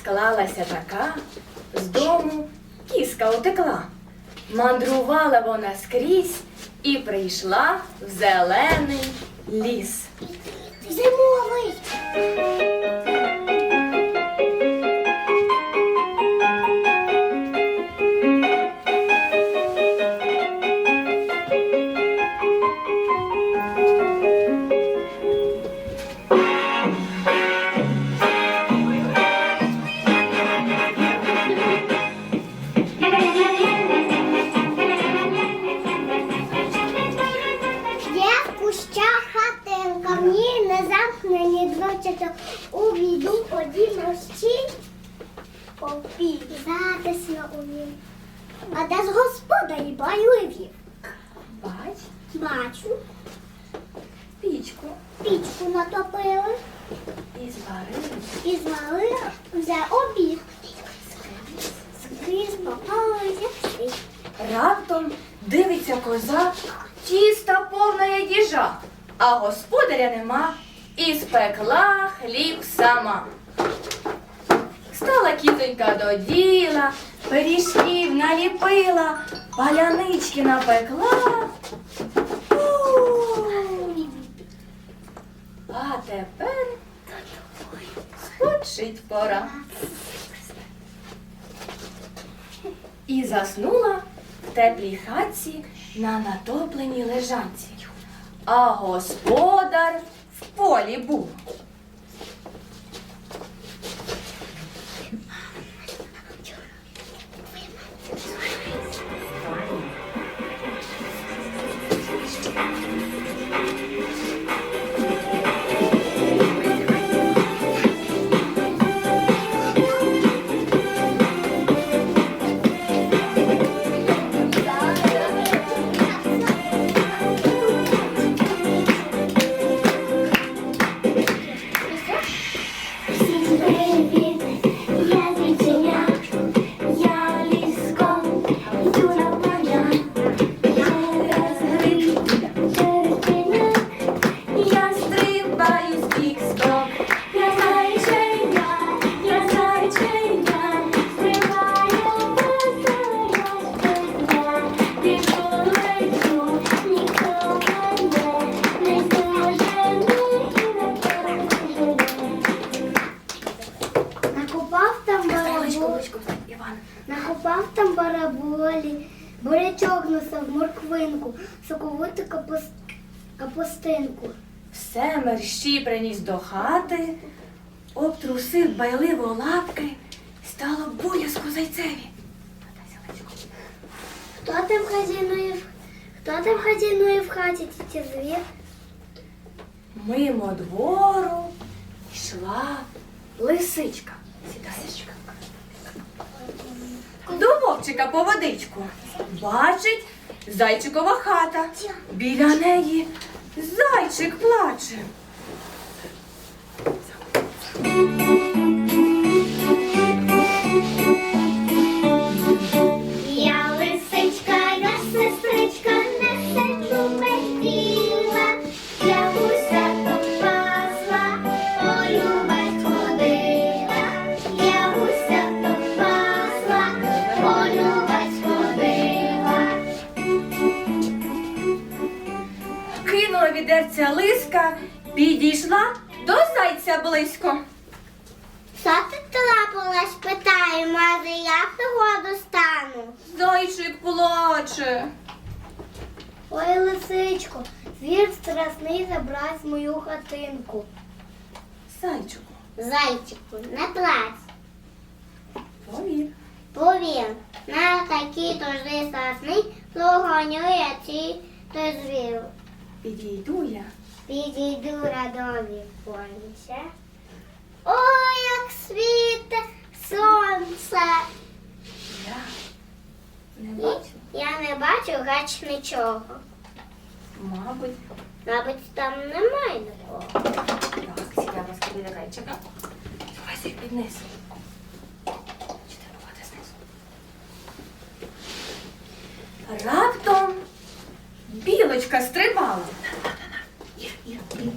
склалася така, з дому кіска утекла. Мандрувала вона скрізь і прийшла в зелений ліс. Зимовий. Кущах хатинка, в ній не замкнені двочата. Увійду подібно щіль, попій, затисно у ній. А де ж господарі байливі? Бач, Бачу, пічку пічку натопили і зварили. і звалили вже обід. Скрізь попалися. Раптом дивиться коза, тіста повна є діжа, а господаря нема, і спекла хліб сама. Стала кітонька до діла, пиріжків наліпила, палянички напекла. У! А тепер спочить пора. І заснула в теплій хатці на натопленій лежанці. А господар в полі був. Мерщі до хати, обтрусив байливо лапки, стало боязко зайцеві. Хто там хазяйнує, в- хто там хазяйнує в хаті тітя звір? Мимо двору йшла лисичка. Сідасечка. До вовчика по водичку. Бачить зайчикова хата. Біля неї зайчик плаче. Кинула відерця лиска, підійшла до зайця близько. Що питає, може, я пригоду стану? Зайчик плаче. Ой, лисичко, звір страсний забрать мою хатинку. Зайчику, Зайчику, не плач. повір. Повір, на такий дожди страсний, прогоню я ці той звір. Підійду я. Підійду радові поліся. Світе сонце. Я не бачу. Я не бачу гач нічого. Мабуть. Мабуть, там немає нікого. Так, з біля зайчика. Давай під підниз. Чи треба бувати знизу? Раптом білочка стрибала. Ір, ір, ір.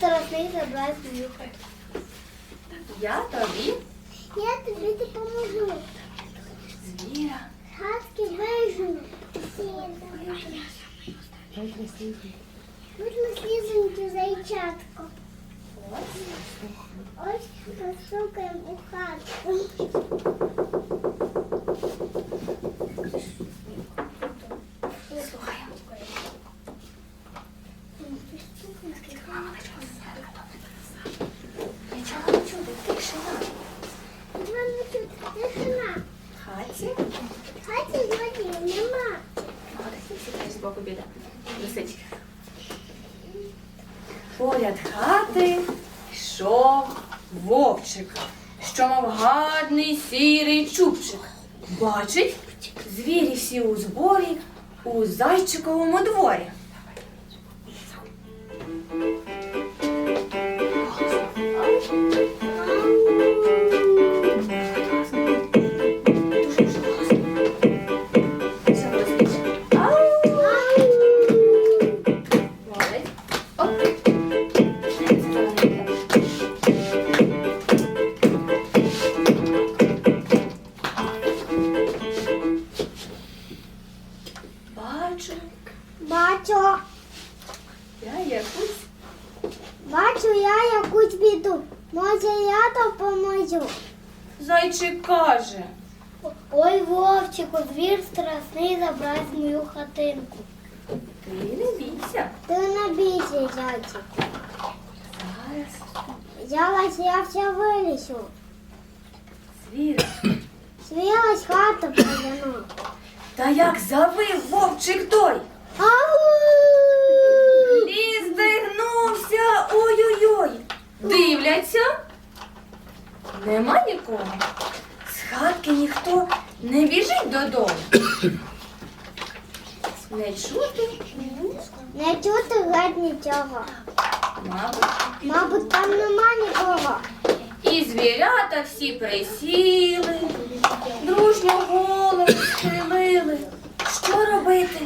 Сумувати? Звір старосний забрати звука. Я тобі Я тобі допоможу. звіра. Хатки вижену. Можна слізеньку зайчатко. Ось постукаємо у хатку. Слухаємо. Нічого не чути, тишина. Івана тут тишина. В хаті. Хаті злодіїв нема. Молодець, сідай з біля лисички. Поряд хати йшов вовчик, що мав гарний сірий чубчик. Бачить, звірі всі у зборі у зайчиковому дворі. Та як завив вовчик той. Ау! І здигнувся. Ой-ой-ой. Дивляться. Нема нікого. З хатки ніхто не біжить додому. Не чути, Не чути геть нічого. мабуть. Мабуть, там нема нікого. І звірята всі присіли, дружньо голови схилили. Що робити?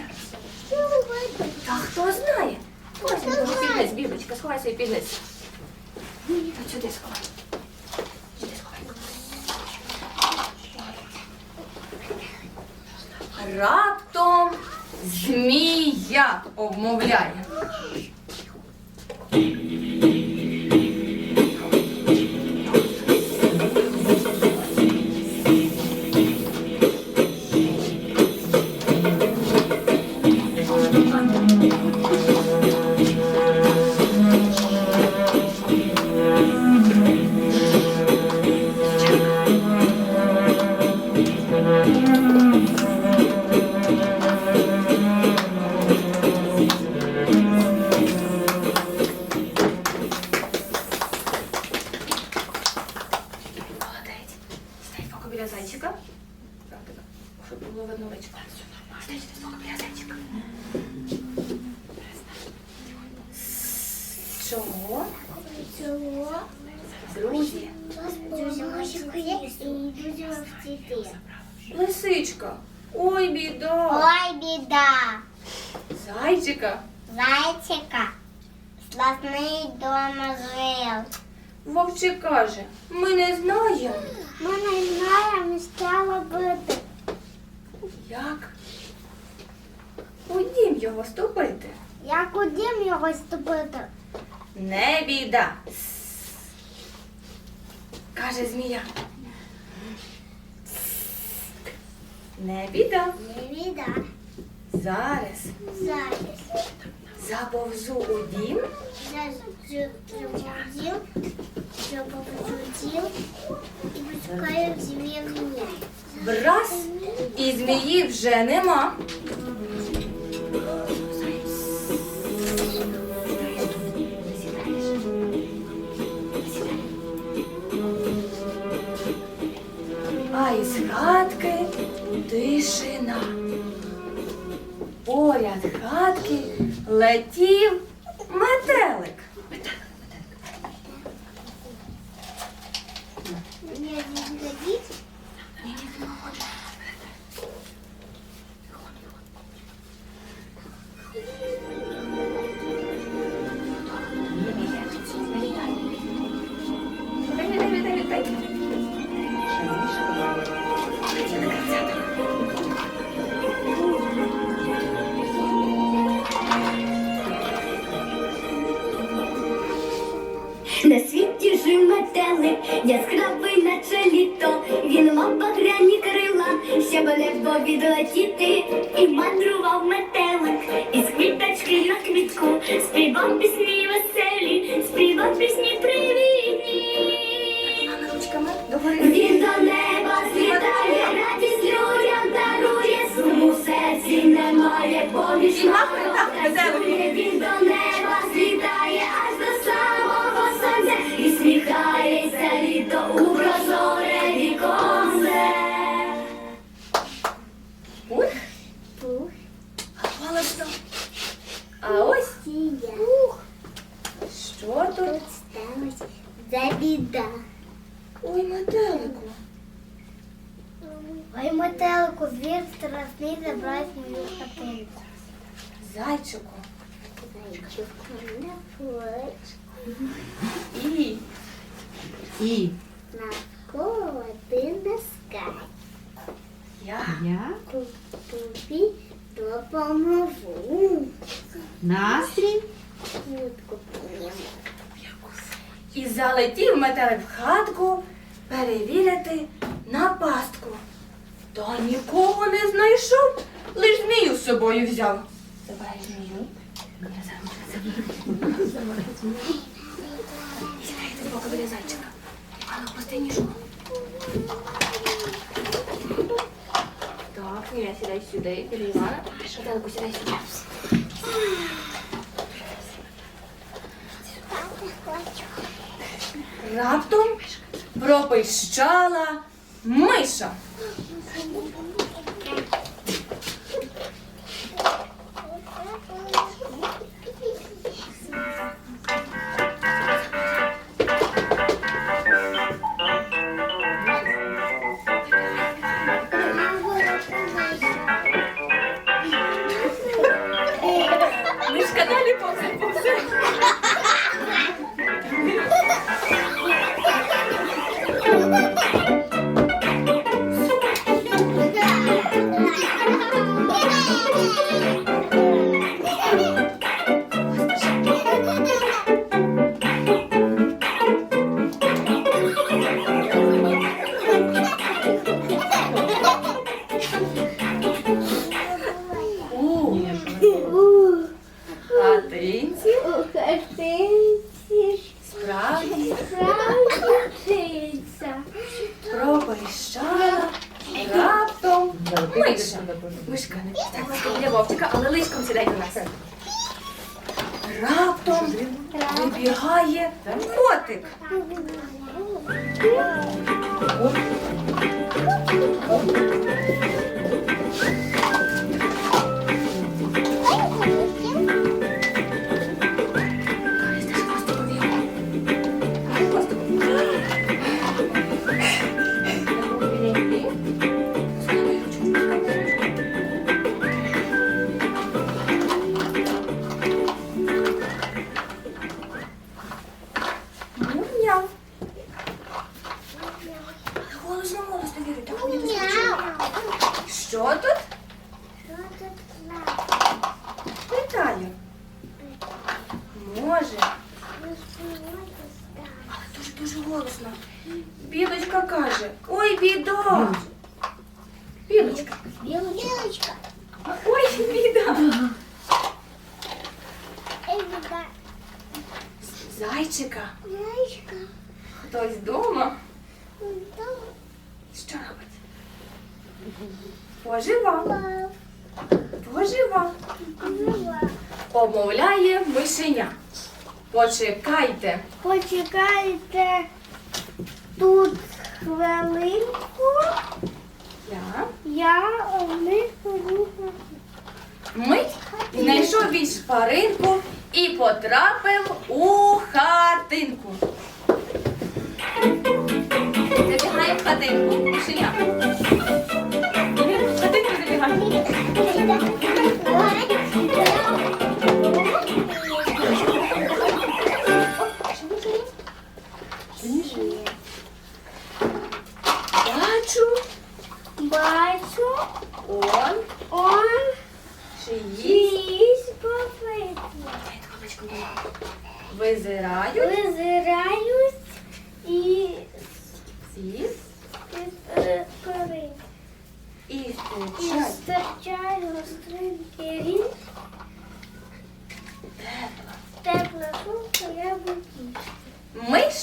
Що робити? Та хто знає? Ось його підниз, бібочка, сховайся і. От сюди сховай. Сюди сховай. Раптом змія обмовляє. Не знаємо, Ми не знаємо, що робити. як у дім його ступити? Як у дім його ступити? Не біда. Каже змія. Не біда. Не віда. Зараз Зараз. Заповзу у дім, Забудил, забудил і пускаю в змію мене. враз і змії вже нема. А із хатки тишина. Летів яскравий наче літо, він мав багряні крила, щоб легко відлетіти, і мандрував метелик, із квіточки на квітку, співав пісні я я Тобі допоможу. настрій і залетів метелик в хатку перевірити на пастку. Та нікого не знайшов, лиш змію з собою взяв. Забирай змію. Сідайте збоку біля зайчика. Але пусти ніжку. Ніля, сідай сюди, біля Івана. Метелику, сідай сюди. Раптом пропищала миша. Вибігає котик. Мяу. Питаю. Може. Але дуже-дуже голосно. Білочка каже. Ой, біда. Білочка. Білочка. Ой, біда. Зайчика. Зайчика. Хтось вдома. Вдома. Що робить? Поживав. Пожива. Жива. Обмовляє мишеня. Почекайте. Почекайте тут хвилинку. Я. Я них. Мить знайшов він шпаринку і потрапив у хатинку. Забігає в хатинку. Мишеня. Бачу, Бачу, он. Он. Чиї їсть? визирають. Визирають і ці і І гостринки. Тепла сумка, буду. Миш,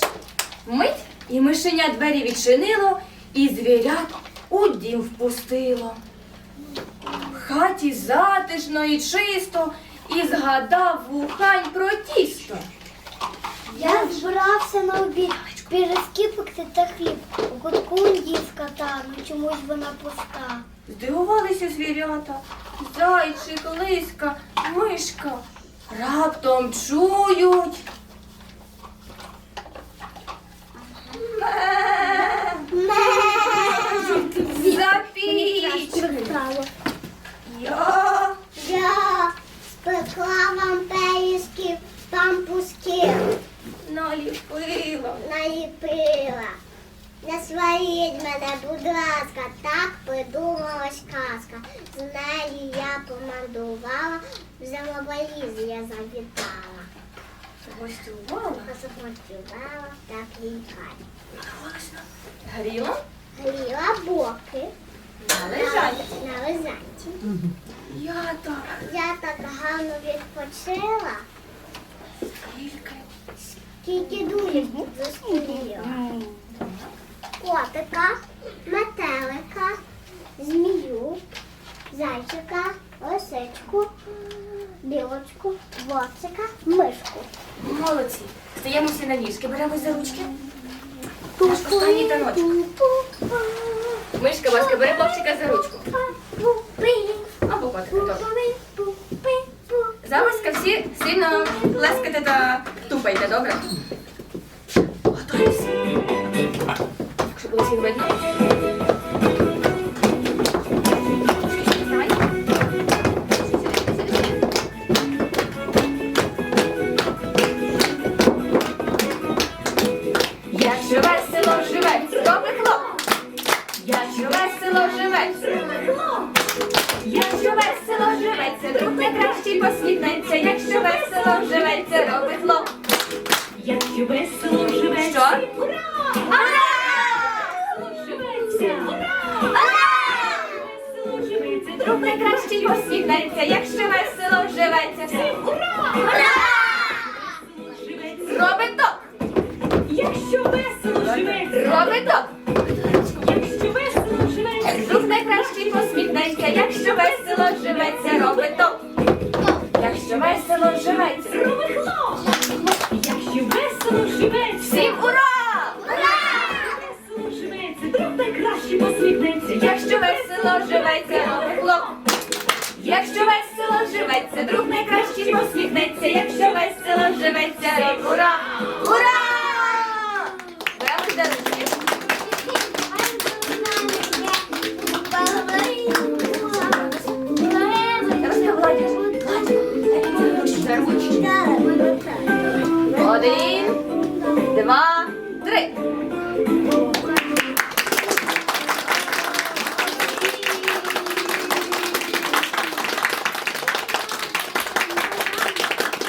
мить, і мишеня двері відчинило, і звірят у дім впустило. В хаті затишно і чисто, і згадав вухань про тісто. Я збирався на обід пірозки пекти та хліб. У кутку їв але чомусь вона пуста. Здивувалися звірята, зайчик, лиска, мишка. Раптом чують. За пічкою. Я Я спекла вам пампусків наліпила. наліпила. Не сваріть мене, будь ласка, так придумалась казка. З нею я помандувала, в землевалізі я завітала. Гостювала. Позагостювала так лікарі. Гріла Гріла боки на лежанні. на лежанці. Я так Я так гарно відпочила, тільки. дуже зустріла. Котика, метелика, змію, зайчика, лисичку, білочку, вовчика, мишку. Молодці. Стаємося на ніжки, беремось за ручки. Останній таночок. Мишка Васька, бере хлопчика за ручку. Або котика, добре. Заваська всі сильно плескайте та Tu wejdę, dobra. O, to jest... Tak, żeby nie będzie. Посміхнеться, Якщо весело живеться, хлоп. Якщо весело живеться, друг найкращий посміхнеться, якщо весело живеться, ура!